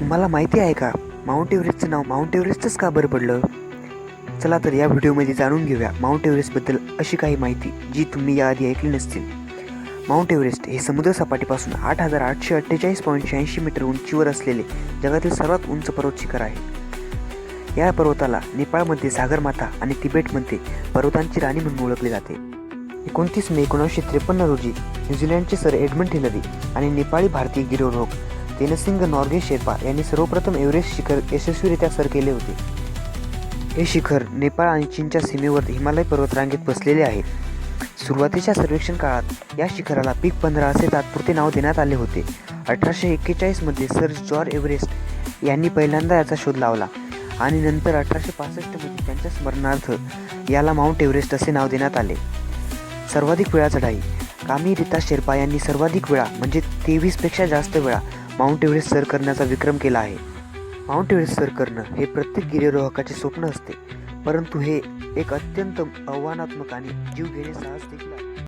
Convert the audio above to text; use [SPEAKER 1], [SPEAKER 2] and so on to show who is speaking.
[SPEAKER 1] तुम्हाला माहिती आहे का? माउंट एव्हरेस्टचं नाव माउंट एव्हरेस्टच का बरं पडलं? चला तर या व्हिडिओमध्ये जाणून घेऊया माउंट एव्हरेस्टबद्दल अशी काही माहिती जी तुम्ही याआधी ऐकली नसतील. माउंट एव्हरेस्ट हे समुद्रसपाटीपासून आठ हजार आठशे अठ्ठेचाळीस पॉईंट शहाऐंशी मीटर उंचीवर असलेले जगातील सर्वात उंच पर्वत शिखर आहे. या पर्वताला नेपाळमध्ये सागरमाथा आणि तिबेटमध्ये पर्वतांची राणी म्हणून ओळखले जाते. एकोणतीस मे एकोणीसशे त्रेपन्न रोजी न्यूझीलंडचे सर एडमंड हिलरी आणि नेपाळी भारतीय गिरोरोग तेनसिंग नॉर्गे शेर्पा यांनी सर्वप्रथम एव्हरेस्ट शिखर यशस्वीरित्या सर केले होते. हे शिखर नेपाळ आणि चीनच्या सीमेवर हिमालय पर्वतरांगेत बसलेले आहे सुरुवातीच्या सर्वेक्षण काळात या शिखराला पीक पंधरा असे तात्पुरते नाव देण्यात आले होते. अठराशे एक्केचाळीसमध्ये सर जॉर्ज एव्हरेस्ट यांनी पहिल्यांदा याचा शोध लावला आणि नंतर अठराशे पासष्टमध्ये त्यांच्या स्मरणार्थ याला माउंट एव्हरेस्ट असे नाव देण्यात आले. सर्वाधिक वेळा चढाई. कामी रीता शेर्पा यांनी सर्वाधिक वेळा म्हणजे तेवीसपेक्षा जास्त वेळा माउंट एव्हरेस्ट सर करण्याचा विक्रम केला आहे. माउंट एव्हरेस्ट सर करणं हे प्रत्येक गिर्यरोहकाचे स्वप्न असते. परंतु हे एक अत्यंत आव्हानात्मक आणि जीव घेणे साहस देखील आहे.